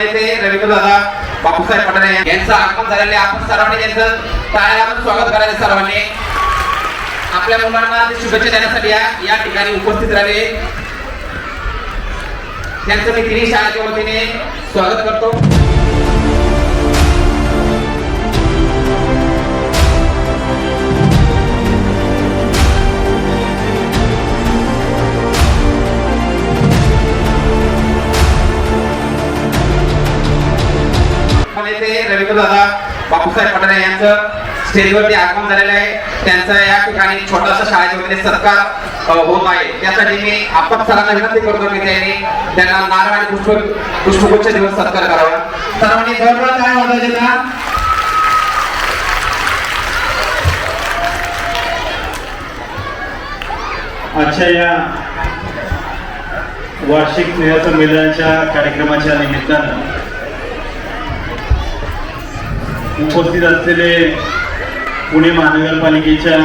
ते रवींद्र दादा बापूसाहेब यांचं आगमन झालेले आपण सर्वांनी त्यांचं टाळ्या स्वागत करायचं सर्वांनी. आपल्या मुलांना शुभेच्छा देण्यासाठी या या ठिकाणी उपस्थित राहिले. त्यांचं मी तिन्ही शाळेच्या वतीने स्वागत करतो. यांचं स्टेजवरती आगमन झालेलं आहे. त्यांचा या ठिकाणी छोटासा शाळेमध्ये सत्कार होत आहे. त्यासाठी मी आपण सरांना विनंती करतो की त्यांनी त्यांना नारळ आणि पुष्प पुष्पगुच्छ दिवस सत्कार करावा. सर्वांनी जवळजवळ काय वाजवायचे ना आजच्या या वार्षिक स्नेहसंमेलनाच्या कार्यक्रमाच्या निमित्तानं उपस्थित असलेले पुणे महानगरपालिकेच्या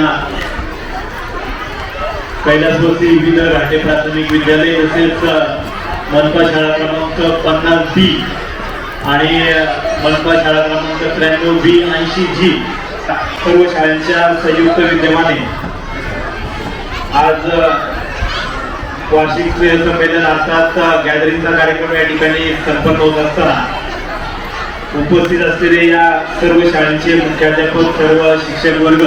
कैलासवस्ती विविध घाटे प्राथमिक विद्यालय तसेच मनपा शाळा क्रमांक पन्नास बी आणि मनपा शाळा क्रमांक त्र्याण्णव बी ऐंशी जी सर्व शाळांच्या संयुक्त विद्यमाने आज वार्षिक संमेलन अर्थात गॅदरिंगचा कार्यक्रम या ठिकाणी संपन्न होत असताना उपस्थित असलेले या सर्व शाळेचे मुख्याध्यापक सर्व शिक्षक वर्ग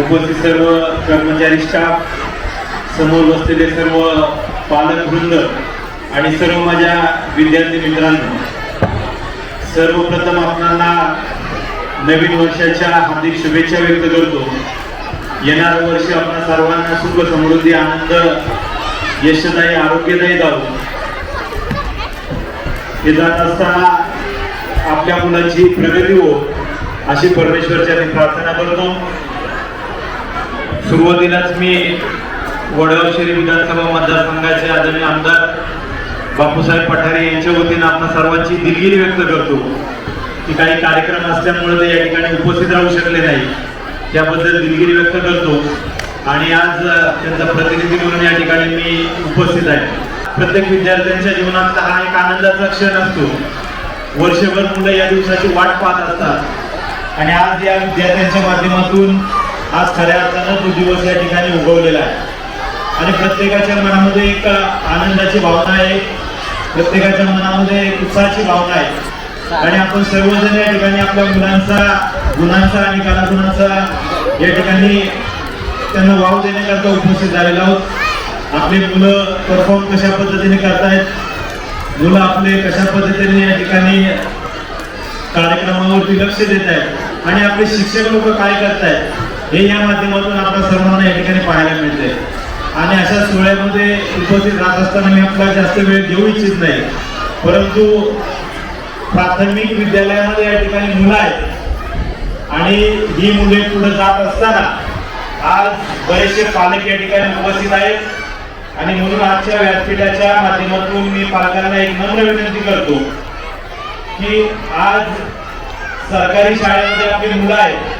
उपस्थित सर्व कर्मचारी स्टाफ समोर बसलेले सर्व पालक वृंद आणि सर्व माझ्या विद्यार्थी मित्रांनो सर्वप्रथम आपणाला नवीन वर्षाच्या हार्दिक शुभेच्छा व्यक्त करतो. येणारं वर्ष आपण सर्वांना सुख समृद्धी आनंद यशदायी आरोग्यदायी जाऊ हे जात असताना आपल्या मुलांची प्रगती हो अशी परमेश्वरच्या मी प्रार्थना करतो. सुरुवातीलाच मी वडगाव शहरी विधानसभा मतदारसंघाचे आदरणीय आमदार बापूसाहेब पठारे यांच्या वतीनं आपण सर्वांची दिलगिरी व्यक्त करतो की काही कार्यक्रम असल्यामुळे ते या ठिकाणी उपस्थित राहू शकले नाही. त्याबद्दल दिलगिरी व्यक्त करतो. आणि आज त्यांचा प्रतिनिधी म्हणून या ठिकाणी मी उपस्थित आहे. प्रत्येक विद्यार्थ्यांच्या जीवनात हा एक आनंदाचा क्षण असतो. वर्षभर मुलं या दिवसाची वाट पाहत असतात. आणि आज या विद्यार्थ्यांच्या माध्यमातून आज खऱ्या अर्थानं तो दिवस या ठिकाणी उगवलेला आहे. आणि प्रत्येकाच्या मनामध्ये एक आनंदाची भावना आहे. प्रत्येकाच्या मनामध्ये एक उत्साहाची भावना आहे. आणि आपण सर्वजण या ठिकाणी आपल्या मुलांचा गुणांचा आणि कलागुणांचा या ठिकाणी त्यांना वाव देण्याकरता उपस्थित झालेलो आहोत. आपली मुलं परफॉर्म कशा पद्धतीने करतायत मुलं आपले कशा पद्धतीने या ठिकाणी कार्यक्रमावरती लक्ष देत आहेत आणि आपले शिक्षक लोक काय करतायत हे या माध्यमातून आपल्या सर्वांना या ठिकाणी पाहायला मिळते आणि अशा सोहळ्यामध्ये उपस्थित राहत असताना मी आपला जास्त वेळ घेऊ इच्छित नाही. परंतु प्राथमिक विद्यालयामध्ये या ठिकाणी मुलं आहेत. आणि ही मुले पुढे जात असताना आज बरेचसे पालक या ठिकाणी उपस्थित आहेत. आणि म्हणून आजच्या व्यासपीठाच्या माध्यमातून मी पालकांना एक नम्र विनंती करतो की आज सरकारी शाळेमध्ये आपली मुलं आहेत.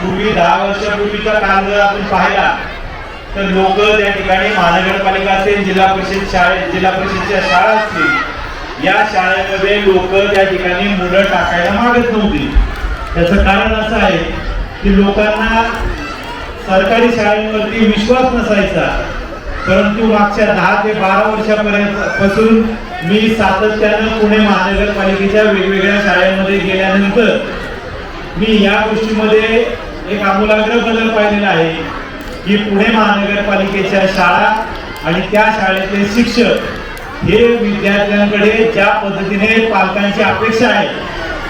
पूर्वी दहा वर्षापूर्वीचा काल जर आपण पाहिला तर लोक त्या ठिकाणी महानगरपालिका असेल जिल्हा परिषद शाळे जिल्हा परिषदच्या शाळा असतील या शाळेमध्ये लोक त्या ठिकाणी मुलं टाकायला मागत नव्हती. त्याचं कारण असं आहे की लोकांना सरकारी शाळांवरती विश्वास नसायचा. परंतु मागच्या दहा ते बारा वर्षापर्यंत पासून मी सातत्यानं पुणे महानगरपालिकेच्या वेगवेगळ्या शाळांमध्ये गेल्यानंतर मी या गोष्टीमध्ये एक आमूलाग्र बदल पाहिलेला आहे की पुणे महानगरपालिकेच्या शाळा आणि त्या शाळेतले शिक्षक हे विद्यार्थ्यांकडे ज्या पद्धतीने पालकांची अपेक्षा आहे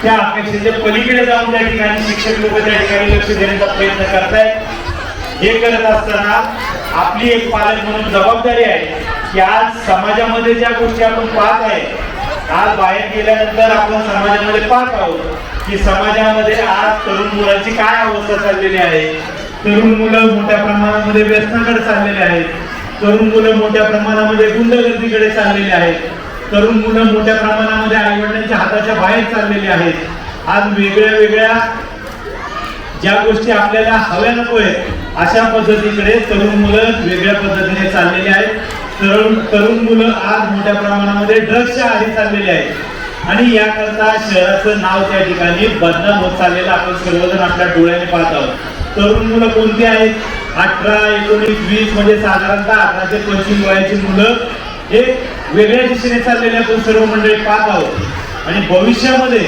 त्या अपेक्षेच्या पलीकडे जाऊन त्या ठिकाणी शिक्षक लोक त्या ठिकाणी लक्ष देण्याचा प्रयत्न करतायत. हे करत असताना आपली एक पालक म्हणून जबाबदारी आहे की आज समाजामध्ये ज्या गोष्टी आपण पाहत आहे आज बाहेर गेल्यानंतर आपण समाजामध्ये पाहत आहोत की समाजामध्ये आज तरुण मुलांची काय अवस्था चाललेली आहे? तरुण मुलं मोठ्या प्रमाणामध्ये व्यसनाकडे चाललेले आहेत. तरुण मुलं मोठ्या प्रमाणामध्ये गुंडगर्दीकडे चाललेले आहेत. तरुण मुलं मोठ्या प्रमाणामध्ये आईवडिलांच्या हाताच्या बाहेर चाललेली आहेत. आज वेगळ्या वेगळ्या ज्या गोष्टी आपल्याला हव्या नको आहेत अशा पद्धतीकडे तरुण मुलं वेगळ्या पद्धतीने चाललेली आहेत. तरुण तरुण मुलं आज मोठ्या प्रमाणामध्ये ड्रग्सच्या आधी चाललेली आहेत. आणि याकरता शहराचं नाव त्या ठिकाणी बदनाम होत चाललेलं आपण सर्वजण आपल्या डोळ्याने पाहत आहोत. तरुण मुलं कोणती आहेत? अठरा एकोणीस वीस म्हणजे साधारणतः अठरा ते पंचवीस वयाची मुलं हे वेगळ्या दिशेने चाललेले आपण सर्व मंडळी पाहत आहोत. आणि भविष्यामध्ये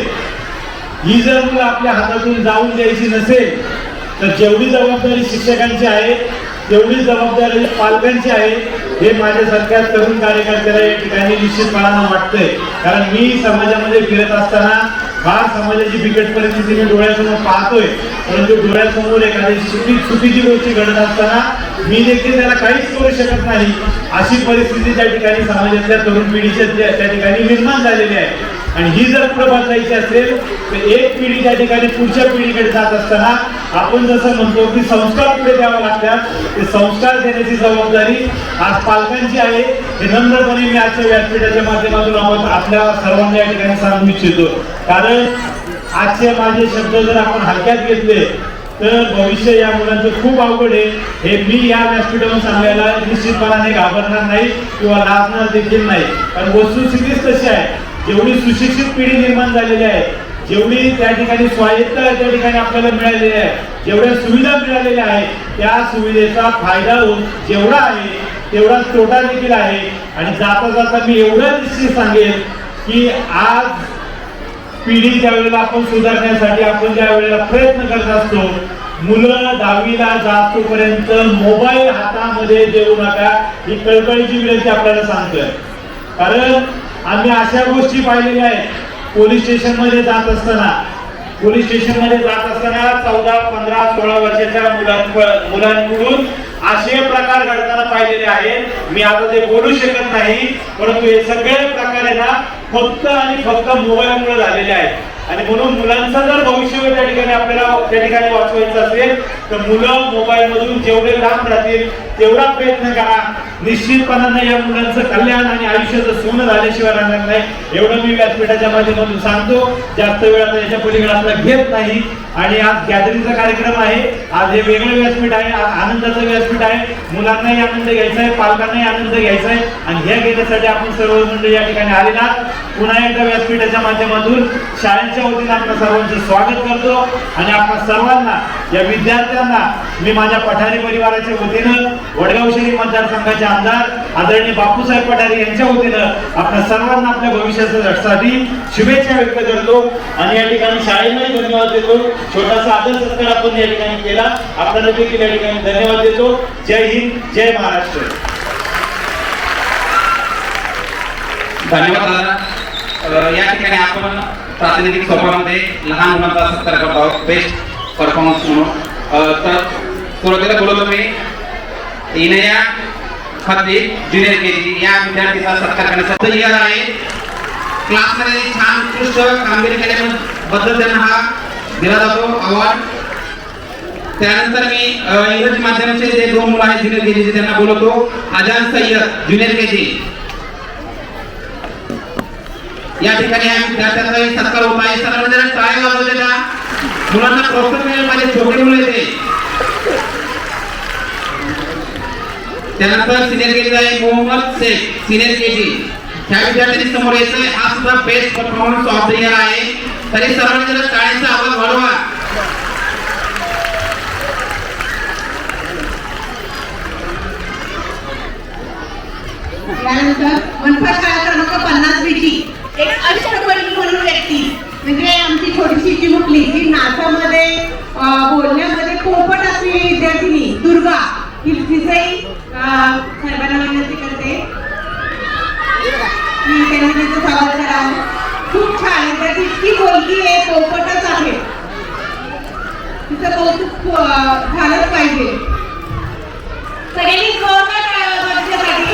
ही जर मुलं आपल्या हातातून जाऊन द्यायची नसेल तर जेवढी जबाबदारी शिक्षकांची आहे तेवढी जबाबदारी पालकांची आहे हे माझ्यासारख्या तरुण कार्यकर्त्याला या ठिकाणी निश्चितपणानं वाटतंय. कारण मी समाजामध्ये फिरत असताना फार समाजाची बिकट परिस्थिती मी डोळ्यासमोर पाहतोय. परंतु डोळ्यासमोर एखादी चुकी चुकीची गोष्टी घडत असताना मी देखील त्याला काहीच करू शकत नाही. अशी परिस्थिती त्या ठिकाणी समाजातल्या तरुण पिढीच्या त्या त्या ठिकाणी निर्माण झालेली आहे. आणि ही जर पुढे बदलायची असेल तर एक पिढी त्या ठिकाणी पुढच्या पिढीकडे जात असताना आपण जसं म्हणतो की संस्कार पुढे द्यावे लागतात. ते संस्कार देण्याची जबाबदारी आज पालकांची आहे. हे नम्रपणे मी आजच्या व्यासपीठाच्या माध्यमातून आपण आपल्या सर्वांना या ठिकाणी सांगू इच्छितो. कारण आजचे माझे शब्द जर आपण हलक्यात घेतले तर भविष्य या मुलांचं खूप अवघड आहे. हे मी या व्यासपीठावर सांगायला निश्चितपणाने घाबरणार नाही किंवा लाजणार देखील नाही. कारण वस्तुस्थितीच तशी आहे. जेवढी सुशिक्षित पिढी निर्माण झालेली आहे जेवढी त्या ठिकाणी स्वायत्ता त्या ठिकाणी आपल्याला मिळालेली आहे जेवढ्या सुविधा मिळालेल्या आहेत त्या सुविधेचा फायदा होऊन जेवढा आहे तेवढाच तोटा देखील आहे. आणि जाता जाता मी एवढं निश्चित सांगेन की आज पिढी ज्या वेळेला आपण सुधारण्यासाठी आपण ज्या वेळेला प्रयत्न करत असतो मुलं दहावीला जातोपर्यंत मोबाईल हातामध्ये देऊ नका ही कळकळीची विनंती आपल्याला सांगतोय. कारण आम्ही अशा गोष्टी पाहिलेल्या आहेत. पोलीस स्टेशनमध्ये जात असताना. पोलीस स्टेशनमध्ये जात असताना चौदा पंधरा सोळा वर्षाच्या मुलां मुलांकडून असे प्रकार घडताना पाहिलेले आहेत. मी आता ते बोलू शकत नाही परंतु हे सगळे प्रकार आहे ना फक्त आणि फक्त मोबाईलमुळे झालेले आहेत. आणि म्हणून मुलांचं जर भविष्य त्या ठिकाणी आपल्याला त्या ठिकाणी वाचवायचं असेल तर मुलं मोबाईल मधून जेवढे लांब राहतील तेवढा प्रयत्न करा. निश्चितपणाने या मुलांचं कल्याण आणि आयुष्याचं सोनं झाल्याशिवाय राहणार नाही. एवढं मी व्यासपीठाच्या माध्यमातून सांगतो. जास्त वेळ याच्या पलीकडे आपला घेत नाही. आणि आज गॅदरिंगचा कार्यक्रम आहे. आज हे वेगळं व्यासपीठ आहे. आनंदाचं व्यासपीठ आहे. मुलांनाही आनंद घ्यायचा आहे. पालकांनाही आनंद घ्यायचा आहे. आणि हे घेण्यासाठी आपण सर्व मंडळी या ठिकाणी आलेला पुन्हा एकदा व्यासपीठाच्या माध्यमातून शाळेच्या वतीने आपल्या सर्वांचं स्वागत करतो. आणि आपल्या सर्वांना या विद्यार्थ्यांना मी माझ्या पठारी परिवाराच्या वतीनं वडगाव शहरी मतदारसंघाच्या आमदार आदरणीय बापूसाहेब पठारे यांच्या वतीनं आपल्या सर्वांना आपल्या भविष्यासाठी शुभेच्छा व्यक्त करतो. आणि या ठिकाणी शाळेलाही धन्यवाद देतो. छोटासा आदर सत्कार आपण या ठिकाणी केला. आपल्याला देखील या ठिकाणी धन्यवाद देतो. जय हिंद जय महाराष्ट्र. धन्यवाद या ठिकाणी आपण प्रातिनिधिक स्वरूपामध्ये लहान मुलांचा सत्कार करत आहोत. बेस्ट परफॉर्मन्स म्हणून. तर सुरुवातीला बोलवतो मी इनया खतीब ज्युनियर के जी या विद्यार्थीचा सत्कार करण्यासाठी तयार आहे. क्लासमध्ये छान उत्कृष्ट कामगिरी केल्याबद्दल त्यांना हा दिला जातो अवॉर्ड त्यानंतर मी अ, इंग्रजी माध्यमाचे जे दोन मुलं आहेत ज्युनियर के जी त्यांना बोलवतो. अजान सय्यद ज्युनियर के जी या ठिकाणी या विद्यार्थ्यांचा सत्कार होत आहे. सर्वांना जरा टाळ्या वाजवलेल्या मुलांना प्रोत्साहन मिळेल माझे छोटे मुलं त्यानंतर सिनियर के आहे मोहम्मद शेख सिनियर के ह्या विद्यार्थ्यांनी समोर यायचंय. हा सुद्धा best performance of the year आहे. तरी सर्वांनी जरा टाळ्यांचा आवाज वाढवा. त्यानंतर मनपा शाळा क्रमांक पन्नास पैकी एक अष्टपैकी म्हणून व्यक्ती. म्हणजे आमची छोटीशी चिमुकली जी नाचामध्ये अं, बोलण्यामध्ये पोपट असलेली विद्यार्थिनी दुर्गा. ही सर्वांना विनंती करते म्हणजे स्वागत करावं खूप छान विद्यार्थी इतकी बोलती आहे पोपटच आहे. तिचं कौतुक झालंच पाहिजे. सगळ्यांनी जोरदार टाळ्या वाजवा तिच्यासाठी.